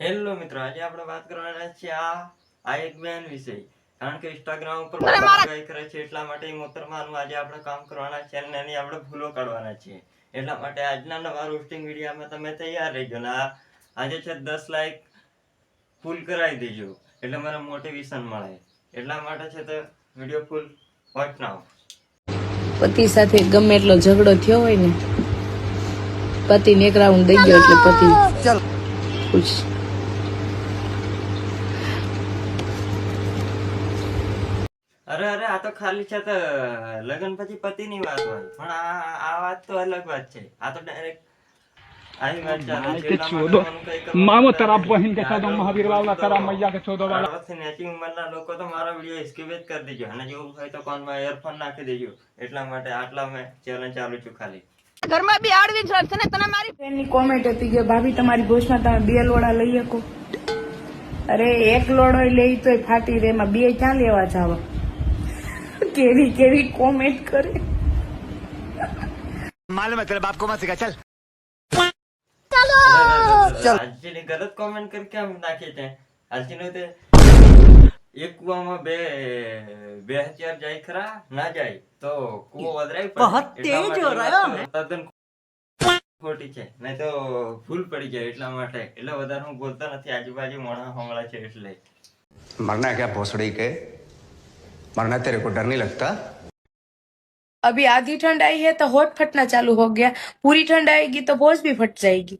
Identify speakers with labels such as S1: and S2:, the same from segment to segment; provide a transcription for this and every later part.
S1: Hello મિત્રો આજે આપણે વાત કરવાના છે આ આ એક બેન વિશે. કારણ કે ઇન્સ્ટાગ્રામ ઉપર ગાય કરે છે એટલા માટે મોતરમાનું આજે આપણે કામ કરવાના છે અને એની આપણે ભૂલો કાઢવાના છે. એટલા માટે આજના નવા રોસ્ટિંગ વિડીયોમાં તમે તૈયાર રહેજો ને આજે છે દસ લાઈક ફૂલ કરાવી દેજો. એટલે મને મોટિવેશન મળે. એટલા માટે છે તો વીડિયો ફૂલ વોચ નાવ
S2: પતિ સાથે ગમે એટલો ઝઘડો થયો હોય ને પતિને એક રાઉન્ડ દઈ ગયો એટલે પતિ ખુશ
S1: અરે અરે આ તો ખાલી છે તો લગ્ન પછી પતિ ની વાત હોય. પણ આ આ વાત તો અલગ વાત છે. આ તો મારો અને જો હોય તો કાનમાં એરફોન નાખી દેજો. એટલા માટે આટલા મેં ચેલેન્જ ચાલુ છું ખાલી.
S3: ઘરમાં બી આડવી છે તને મારી?
S2: ફ્રેન્ડની કોમેન્ટ હતી ભાભી તમારી ભોજમાં તમે બે લોડા લઈ શકો. અરે એક લોડો લઈ તો ફાટી રે. એમાં બે ક્યાં લેવા જાવા? કેવી કેવી કોમેન્ટ કરે.
S4: માલુમ હે બાપ કો મત સિખા ચલ
S1: ચલો ગલત કોમેન્ટ કર કે હમ નાખે છે તે એક કુવામાં બે બે હજાર જાય ખરા ના જાય તો કુવો વધરાય બહુત તેજ હો રહ્યો ખોટી છે નહીં તો ફૂલ પડી જાય એટલા માટે એટલે વધારે હું બોલતો નથી આજુબાજુ મોણા હોમળા છે એટલે
S4: મરના ક્યાં ભોસડી કે मरना तेरे को डर नहीं लगता
S2: अभी आधी ठंड आई है तो होठ फटना चालू हो गया पूरी ठंड आएगी तो भोज भी फट जाएगी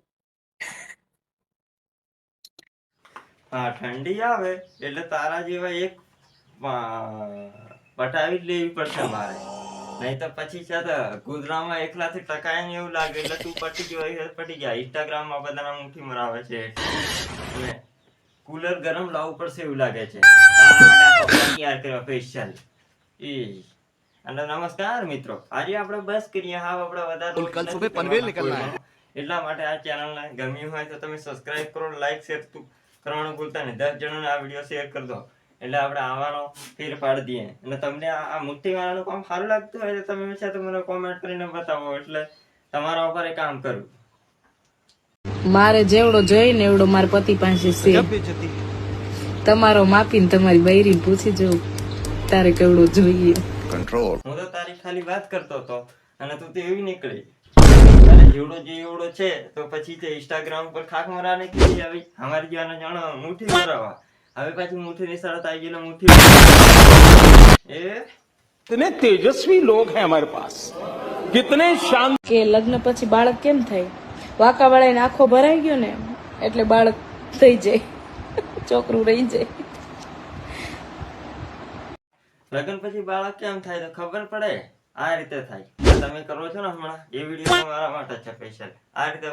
S1: હા ઠંડી આવે એટલે તારા જેવા એક આ, પટાવી જ લેવી પડશે મારે નહીં તો પછી છે તો ગુજરાતમાં એકલાથી ટકાય ને એવું લાગે એટલે તું પટી ગયો હોય તો પટી ગયા ઇન્સ્ટાગ્રામમાં બધાના મુઠ્ઠી મરાવે છે અને કુલર ગરમ લાવવું પડશે એવું લાગે છે. તૈયાર કર્યો સ્પેશિયલ ઈ. અને નમસ્કાર મિત્રો. આજે આપણે બસ કરીએ. હા આપણે વધારે
S4: કલ સુબહ પનવેલ નીકળના
S1: હે એટલા માટે આ ચેનલને ગમ્યું હોય તો તમે સબસ્ક્રાઇબ કરો લાઈક શેર કરવાનું ભૂલતા નહીં. દસ જણાને આ વીડિયો શેર કરી દો. એટલે આપણે આવવાનો ફેર પાડી દઈએ. અને તમને આ મુઠ્ઠી વાળાનું કામ સારું લાગતું હોય તો તમે તો મને કોમેન્ટ કરીને બતાવો. એટલે તમારા ઉપર એ કામ કરું.
S2: મારે જેવડો જોઈએ ને એવડો મારા પતિ પાસે છે. તમારો માપીને તમારી બૈરી પૂછી જવું તારે કેવડો જોઈએ.
S4: કંટ્રોલ
S1: હું તો તારી ખાલી વાત કરતો હતો અને તું તેવી એવી નીકળી. અને જેવડો જે એવડો છે તો પછી તે ઇન્સ્ટાગ્રામ પર ખાખ મરાને કીધી આવી. અમારી જીવાના જાણો મુઠ્ઠી મરાવા. હવે પાછી મુઠ્ઠી ની શરત આવી ગયેલો મુઠ્ઠી એ?
S5: તને તેજસ્વી લોગ હે અમારે પાસ કિતને શાંત
S2: કે લગ્ન પછી બાળક કેમ થાય? વાંકા વાળાને આખો ભરાઈ ગયો ને એટલે બાળક થઈ જાય. છોકરું રહી જાય.
S1: લગ્ન પછી બાળક કેમ થાય તો ખબર પડે? આ રીતે થાય. તમે કરો છો ને હમણાં? એ વીડિયો મારા માટે છે સ્પેશિયલ આ રીતે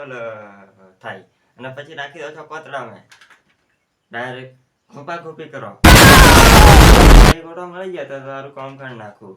S1: થાય. અને પછી નાખી દો છો કોતડામાં. ડાયરેક્ટ ખોપા ખોપી કરો એક મળી ગયા તો તારું કામ કરી નાખું.